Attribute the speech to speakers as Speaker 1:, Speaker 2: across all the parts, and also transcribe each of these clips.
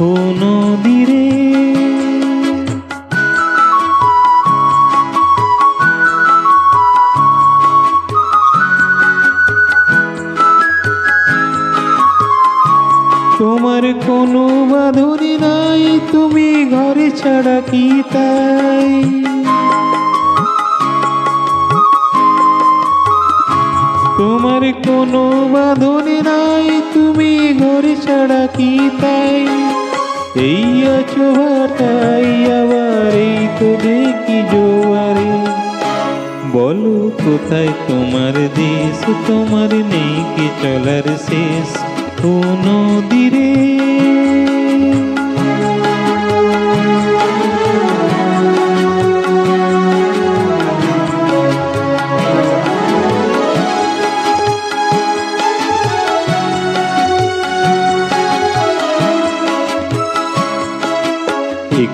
Speaker 1: ও নদীরে তোমার কোনো বাঁধনি নাই, তুমি ঘরে ছাড়া কি তাই? তোমার কোনো বাঁধনি নাই, তুমি ঘরে ছাড়া কি তাই? এই আছো ভাটাই আবার এই তো দেখি জোয়ারে বলো কোথায় তোমার দেশ তোমার নেই কি চলার শেষ কোন দিরে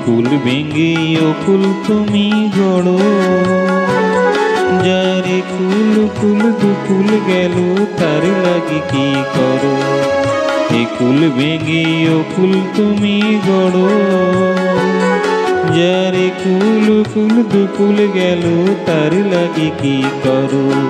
Speaker 1: একুল ভেঙে অকুল তুমি গড়ো। যারে কুল কুল দুকুল গেল, তার লাগি কি করো? একুল ভেঙে অকুল তুমি গড়ো। যারে কুল কুল দুকুল গেল, তার লাগি কি করো?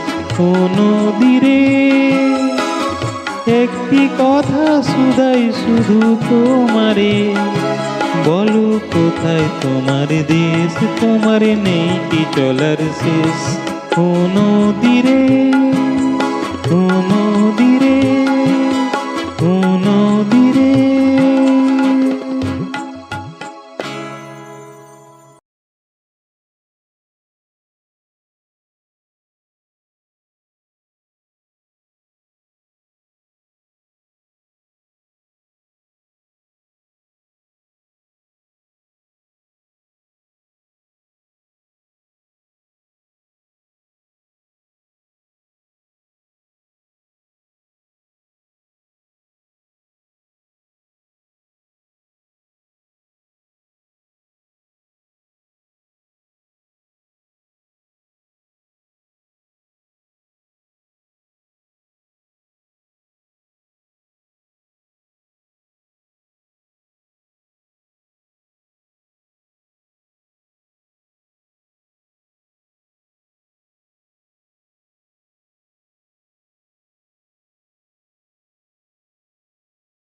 Speaker 1: কোনো দিরে একটি কথা শুধাই শুধু তোমারে। বলো কোথায় তোমার দেশ, তোমার নেই কি চলার শেষ? কোনো দিরে কোনো